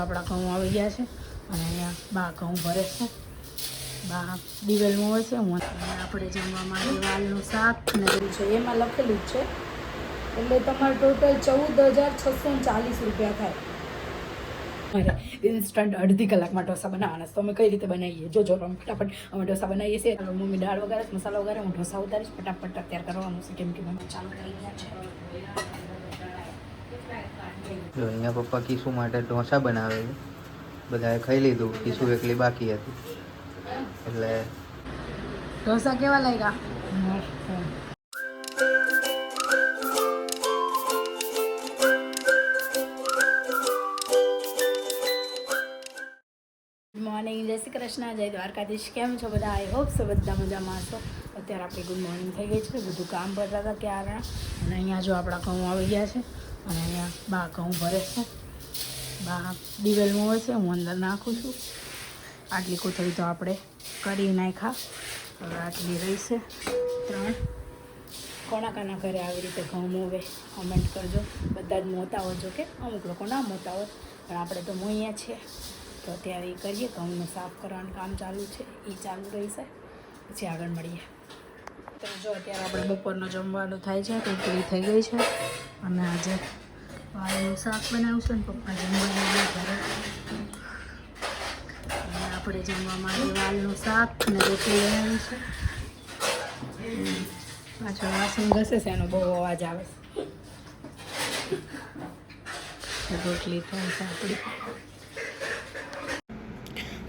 આપણા ઘઉં આવી ગયા છે. અને અહીંયા બા ઘઉં ભરે છે. બા દિવેલમાં હોય છે. હું આપણે જમવા માટે વાલનું શાક ને બધું છે. એમાં લખેલું જ છે. એટલે તમારે ટોટલ ચૌદ હજાર છસો ચાલીસ રૂપિયા થાય. મારે ઇન્સ્ટન્ટ અડધી કલાકમાં ઢોસા બનાવવાના છે. તો અમે કઈ રીતે બનાવીએ? જો જો ફટાફટ અમે ઢોસા બનાવીએ છીએ. મમ્મી દાળ વગાડે મસાલો વગાડે હું ઢોસા ઉતારીશ. ફટાફટ અત્યારે કરવાનું છે. કેમ કે મમ્મી ચાલુ થઈ ગયા છે. જો અહીંયા પપ્પા કિસુ માટે ઢોસા બનાવે છે. બધાએ ખાઈ લીધું કિસુ એકલી બાકી હતી. એટલે ઢોસા કેવા લાગ્યા? ગુડ મોર્નિંગ જય શ્રી કૃષ્ણ જય દ્વારકાધીશ. કેમ છો બધા? આઈ હોપ સો બધા મજામાં છો અત્યારે આપણે ગુડ મોર્નિંગ થઈ ગઈ છે બધું કામ કરતા હતા ક્યારે અને અહીંયા જો આપણા ઘઉં આવી ગયા છે. અને અહીંયા બા ઘઉં ભરે છે. બા દિવેલમાં હોય છે, હું અંદર નાખું છું. આટલી કોથળી તો આપણે કરી નાખ્યા. હવે આટલી રહી છે, ત્રણ. કોના કોના ઘરે આવી રીતે ઘઉં મોવે કોમેન્ટ કરજો. બધા જ મોતા હોજો કે અમુક લોકો ના મોતા હોય. પણ આપણે તો મોઅહીંયા છીએ. તો અત્યારે એ કરીએ, ઘઉંને સાફ કરવાનું કામ ચાલુ છે. એ ચાલુ રહેશે પછી આગળ મળીએ. તો જો અત્યારે આપણે બપોરનું જમવાનું થાય છે, તો પૂરી થઈ ગઈ છે. અને આજે વાળનું શાક બનાવ્યું છે ને પપ્પા જમવાનું ઘરે. આપણે જમવા માટે વાલનું શાક અને રોટલી બનાવી છે. હમ. વાસણ ઘસે છે, એનો બહુ અવાજ આવે છે. રોટલી થાય છે આપણી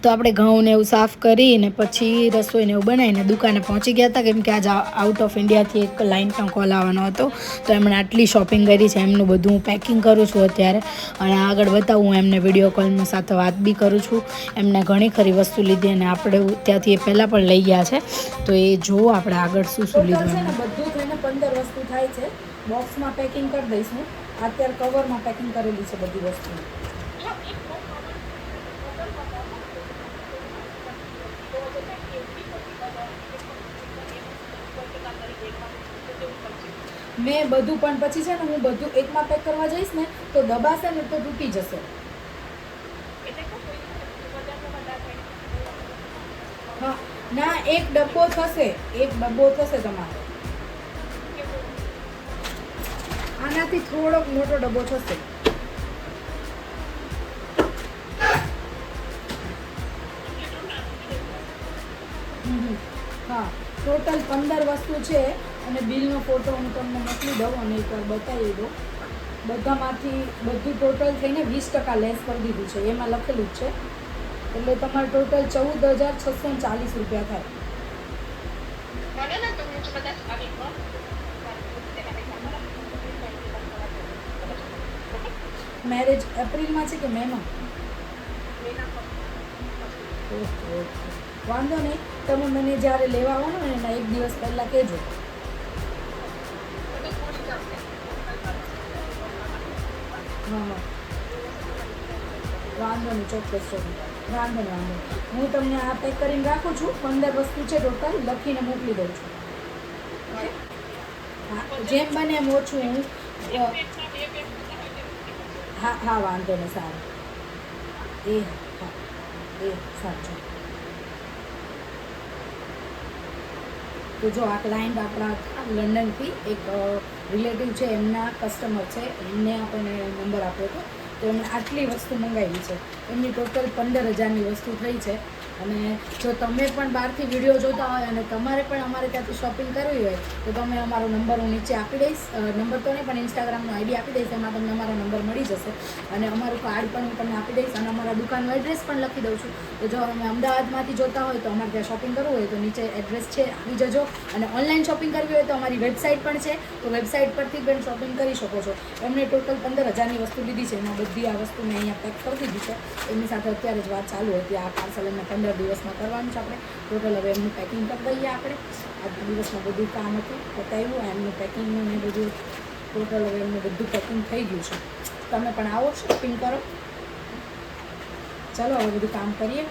તો આપણે ઘઉંને એવું સાફ કરીને પછી રસોઈને એવું બનાવીને દુકાને પહોંચી ગયા હતા. કેમ કે આજે આઉટ ઓફ ઇન્ડિયાથી એક લાઇનનો કોલ આવવાનો હતો. તો એમણે આટલી શોપિંગ કરી છે. એમનું બધું હું પેકિંગ કરું છું અત્યારે. અને આગળ બતાવું હું એમને વીડિયો કોલમાં સાથે વાત બી કરું છું. એમને ઘણી ખરી વસ્તુ લીધી અને આપણે ત્યાંથી એ પહેલાં પણ લઈ ગયા છે. તો એ જુઓ આપણે આગળ શું શું લીધું. બધું થઈને પંદર વસ્તુ થાય છે. બોક્સમાં પેકિંગ કરી દઈશું. અત્યારે કવરમાં પેકિંગ કરેલી છે બધી વસ્તુ. મેં બધું પણ પછી છે ને હું બધું એકમાં પેક કરવા જઈશ ને તો દબાશે ને તો તૂટી જશે. હા ના એક ડબ્બો થશે એક ડબ્બો થશે તમારો. આનાથી થોડોક મોટો ડબ્બો થશે. હા. ટોટલ પંદર વસ્તુ છે અને બિલનો ફોટો હું તમને મોકલી દઉં અને એકવાર બતાવી દઉં. બધામાંથી બધું ટોટલ થઈને વીસ ટકા લેસ કરી દીધું છે. એમાં લખેલું જ છે. એટલે તમારે ટોટલ ચૌદ હજાર છસો ચાલીસ રૂપિયા થાય. મેરેજ એપ્રિલમાં છે કે મેમાં ઓકે ઓકે વાંધો નહીં. તમે મને જ્યારે લેવા આવવાનો ને, એના એક દિવસ પહેલાં કહેજો. હા વાંધો નહીં, ચોક્કસ ચોક્કસ. વાંધો નહીં, વાંધો. હું તમને આ પેક કરીને રાખું છું. પંદર વસ્તુ છે ટોટલ, લખીને મોકલી દઉં છું. જેમ બને એમ ઓછું હું હા હા, વાંધો નહીં, સારું. એ, હા, એ સાચું તો જો આ ક્લાયન્ટ આપણા લંડનથી એક રિલેટિવ છે, એમના કસ્ટમર છે, એમને આપણને નંબર આપ્યો હતો, તો એમણે આટલી વસ્તુ મંગાવી છે. એમની ટોટલ પંદર હજારની વસ્તુ થઈ છે. અને જો તમે પણ બહારથી વીડિયો જોતા હોય અને તમારે પણ અમારે ત્યાંથી શોપિંગ કરવી હોય, તો તમે અમારો નંબર હું નીચે આપી દઈશ. નંબર તો નહીં, પણ ઇન્સ્ટાગ્રામનો આઈડી આપી દઈશ, એમાં તમને અમારો નંબર મળી જશે. અને અમારું કાર્ડ પણ હું તમને આપી દઈશ અને અમારા દુકાનનો એડ્રેસ પણ લખી દઉં છું. તો જો તમે અમદાવાદમાંથી જોતા હોય, તો અમારે ત્યાં શોપિંગ કરવું હોય, તો નીચે એડ્રેસ છે, આવી જજો. અને ઓનલાઈન શોપિંગ કરવી હોય, તો અમારી વેબસાઇટ પણ છે. તો વેબસાઇટ પરથી પણ શોપિંગ કરી શકો છો. એમને ટોટલ પંદર હજારની વસ્તુ લીધી છે. એમાં બધી આ વસ્તુ મેં અહીંયા પેક કરી દીધી છે. એમની સાથે અત્યારે જ વાત ચાલુ હતી. આ પાર્સલ એમને પંદર દિવસમાં કરવાનું છે આપણે. ટોટલ હવે એમનું પેકિંગ કરી દઈએ આપણે. આજના દિવસમાં બધું કામ હતું, બતાવ્યું. એમનું પેકિંગનું ને બધું. ટોટલ હવે એમનું બધું પેકિંગ થઈ ગયું છે. તમે પણ આવો શોપિંગ કરો. ચાલો, હવે બધું કામ કરીએ.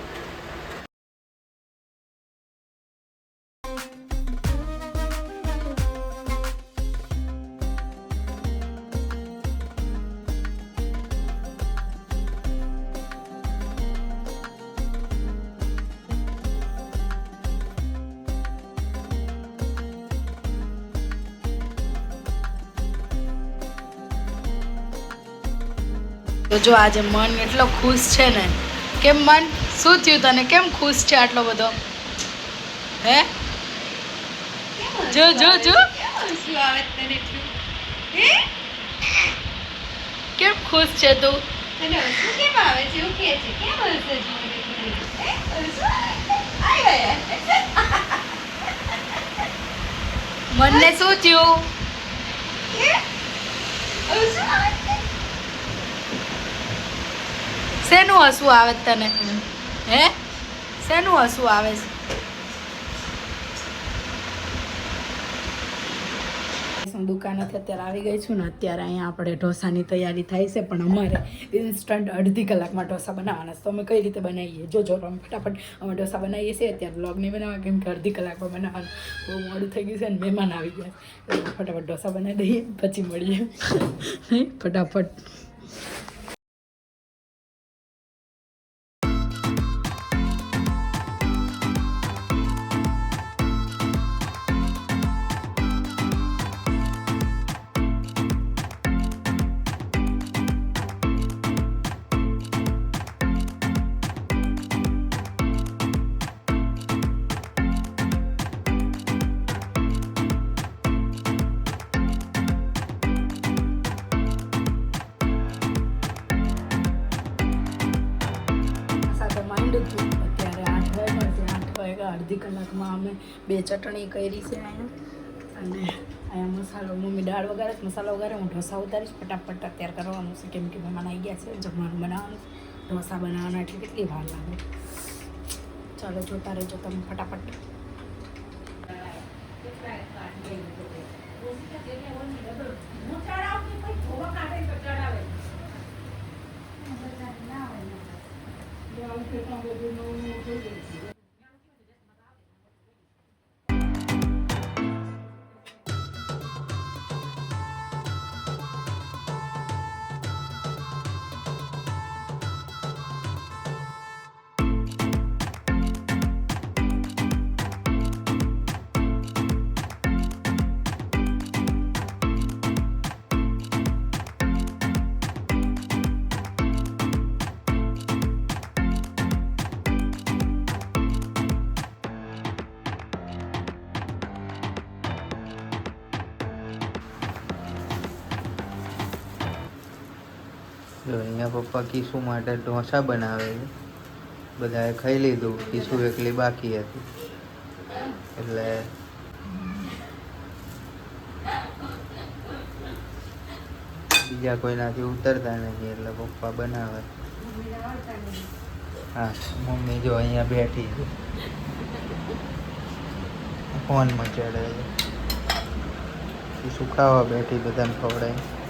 તો જો આજે મન એટલો ખુશ છે ને કેમ મન? શું થયું તને? કેમ ખુશ છે આટલો બધો? હે? જો જો જો. કેમ ખુશ છે તું? મનને શું થયું? શેનું હસવું આવે તને? હે? શેનું હસવું આવે છે? દુકાન દુકાનેથી અત્યારે આવી ગઈ છું ને અત્યારે અહીંયા આપણે ઢોસાની તૈયારી થાય છે પણ અમારે ઇન્સ્ટન્ટ અડધી કલાકમાં ઢોસા બનાવવાના તો અમે કઈ રીતે બનાવીએ? જો જો અમે ફટાફટ અમે ઢોસા બનાવીએ છીએ. અત્યારે બ્લોગ નહીં બનાવવા કેમ કે અડધી કલાકમાં બનાવવાનું. બહુ મોડું થઈ ગયું છે ને મહેમાન આવી ગયા ફટાફટ ઢોસા બનાવી દઈએ પછી મળીએ. ફટાફટ. અડધી કલાકમાં અમે બે ચટણી કરી છે અહીંયા. અને અહીંયા મસાલો મમ્મી દાળ વગાડે મસાલો વગાડે હું ઢોસા ઉતારીશ. ફટાફટ અત્યારે કરવાનું છે કેમ કે મહેમાન આવી ગયા છે જમવાનું બનાવવાનું છે. ઢોસા બનાવવાના એટલે કેટલી વાર લાગે. ચાલો જોતા રહેજો તમે ફટાફટ. જો અહીંયા પપ્પા કિસુ માટે ઢોસા બનાવે છે. બધાએ ખાઈ લીધું. કિસુ એકલી બાકી હતી. એટલે બીજા કોઈનાથી ઉતરતા નથી, એટલે પપ્પા બનાવે. હા, મમ્મી જો અહીંયા બેઠી છે. ફોનમાં ચડે છે. કિસુ ખાવા બેઠી બધાને ખવડાય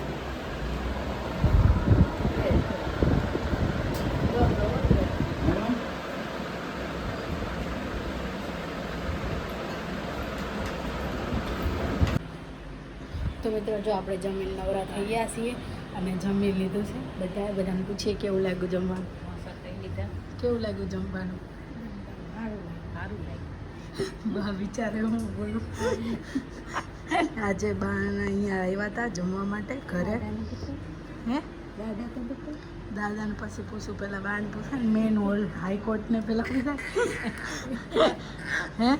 તો મિત્રો, જો આપણે જમીન નવરા થઈ ગયા છીએ અને જમી લીધું છે બધા બધાને પૂછીએ કેવું લાગ્યું જમવાનું? કેવું લાગ્યું જમવાનું? બા, વિચારે હું બોલું. આજે બા અહીંયા આવ્યા હતા જમવા માટે ઘરે. હે? દાદાને પછી પૂછું, પેલા બાને પૂછે મેન હોલ હાઈકોર્ટને પેલા પૂછાય. હે?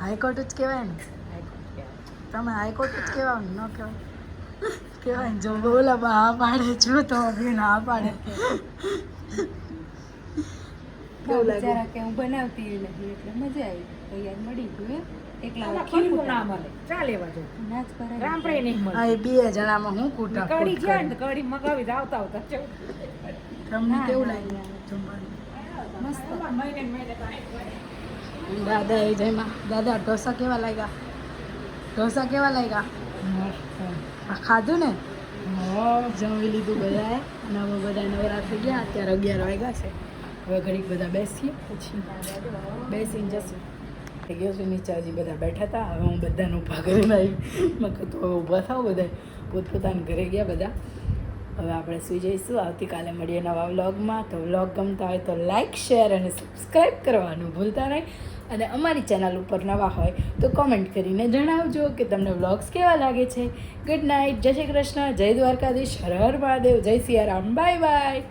હાઈકોર્ટ જ કહેવાય ને? તમે હાઈકોર્ટ જ કહેવાનું ન કહેવાય. કહેવાય ને જો બોલા બા હા પાડે છો તો બી ના પાડે. બિચારા કે હું બનાવતી નથી એટલે મજા આવી. તૈયાર મળી ગયું એમ. એકલા ખીરું ના મળે. ચાલે લેવા જો. નાચ કરાવી રામપરે નહીં મળે. બે જણામાં હું કૂટા કઢી ગયા ને કઢી મગાવી આવતા આવતા તમને કેવું લાગ્યું? જમવાનું. મસ્ત. દાદા એ જયમાં દાદા ઢોસા કેવા લાગ્યા? ઢોસા કેવા લાગ્યા? આ ખાધું ને? જમી લીધું બધાએ. અને અમે બધા નવરા થઈ ગયા. અત્યારે અગિયાર વાગ્યા છે. હવે ઘડીક બધા બેસીએ પછી બેસીને જશું. થઈ ગયો છું નીચે હજી બધા બેઠા હતા. હવે હું બધાને ઊભા કરીને આવી. મેં કીધું હવે ઊભા થાવ બધા પોતપોતાના ઘરે ગયા બધા. હવે આપણે સુઈ જઈશું. આવતીકાલે મળીએ નવા વ્લોગમાં. તો વ્લોગ ગમતા હોય તો લાઇક શેર અને સબસ્ક્રાઈબ કરવાનું ભૂલતા નહીં. અને અમારી ચેનલ ઉપર નવા હોય તો કોમેન્ટ કરીને જણાવજો કે તમને વ્લોગ્સ કેવા લાગે છે. ગુડ નાઇટ જય શ્રી કૃષ્ણ. જય દ્વારકાધીશ. હર હર મહાદેવ. જય સિયારામ. Bye bye